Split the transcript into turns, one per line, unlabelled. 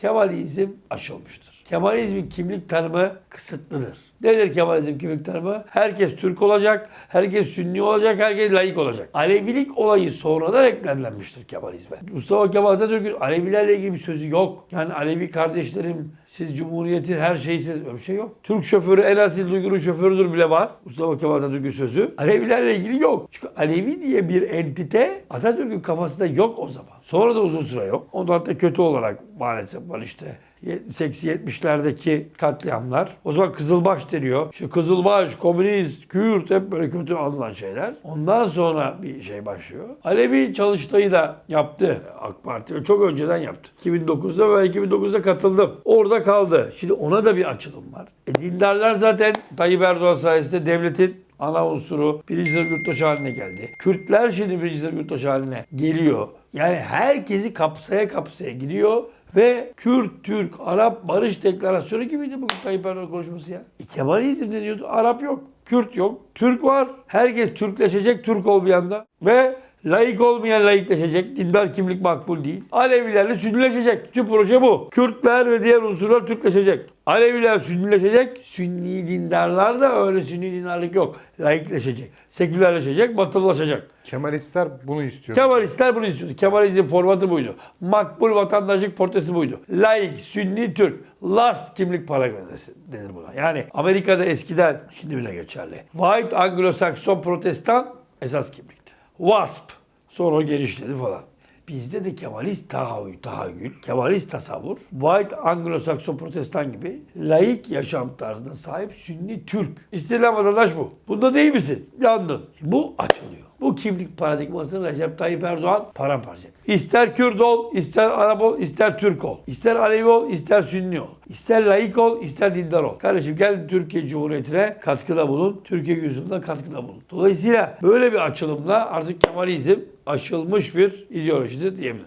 Kemalizm aşılmıştır. Kemalizmin kimlik tanımı kısıtlıdır. Nedir Kemalizm kimlik tanımı? Herkes Türk olacak, herkes Sünni olacak, herkes laik olacak. Alevilik olayı sonradan eklenmiştir Kemalizme. Mustafa Kemal Atatürk'ün Alevilerle ilgili bir sözü yok. Yani Alevi kardeşlerim siz Cumhuriyet'in her şeysiniz. Öyle bir şey yok. Türk şoförü en asil duygunun şoförüdür bile var. Mustafa Kemal Atatürk'ün sözü. Alevilerle ilgili yok. Çünkü Alevi diye bir entite Atatürk'ün kafasında yok o zaman. Sonra da uzun süre yok. Ondan da kötü olarak maalesef var işte. 80-70'lerdeki katliamlar. O zaman Kızılbaş deniyor. İşte Kızılbaş, komünist, Kürt hep böyle kötü anılan şeyler. Ondan sonra bir şey başlıyor. Alevi çalıştayı da yaptı AK Parti çok önceden yaptı. 2009'da ve 2009'da katıldım. Orada kaldı. Şimdi ona da bir açılım var. E dindarlar zaten Tayyip Erdoğan sayesinde devletin ana unsuru birinci sınıf haline geldi. Kürtler şimdi birinci sınıf haline geliyor. Yani herkesi kapsaya kapsaya gidiyor ve Kürt, Türk, Arap barış deklarasyonu gibiydi bugün Tayyip Erdoğan konuşması ya. Kemalizm ne diyordu? Arap yok, Kürt yok, Türk var. Herkes Türkleşecek, Türk olmayan da. Ve Laik olmayan laikleşecek. Dindar kimlik makbul değil. Alevilerle Sünnileşecek. Tüm proje bu. Kürtler ve diğer unsurlar Türkleşecek. Aleviler Sünnileşecek. Sünni dindarlar da öyle Sünni dindarlık yok. Laikleşecek. Sekülerleşecek, batılılaşacak.
Kemalistler bunu istiyor.
Kemalistler bunu istiyordu. Kemalizm formatı buydu. Makbul vatandaşlık portresi buydu. Laik, Sünni, Türk. Last kimlik paragrafı denir buna. Yani Amerika'da eskiden, şimdi bile geçerli. White Anglo-Sakson Protestan esas kimlikti. WASP. Sonra o genişledi falan. Bizde de Kemalist tahayyül, tahayyül, Kemalist tasavvur, White Anglo-Sakson Protestan gibi laik yaşam tarzına sahip Sünni Türk. İstilen vatandaş bu. Bunda değil misin? Yandın. Bu açılıyor. Bu kimlik paradigmasını Recep Tayyip Erdoğan paramparça. İster Kürt ol, ister Arap ol, ister Türk ol. İster Alevi ol, ister Sünni ol. İster laik ol, ister dindar ol. Kardeşim gel Türkiye Cumhuriyeti'ne katkıda bulun. Türkiye yüzyılına katkıda bulun. Dolayısıyla böyle bir açılımla artık Kemalizm aşılmış bir ideolojidir diyebilirim.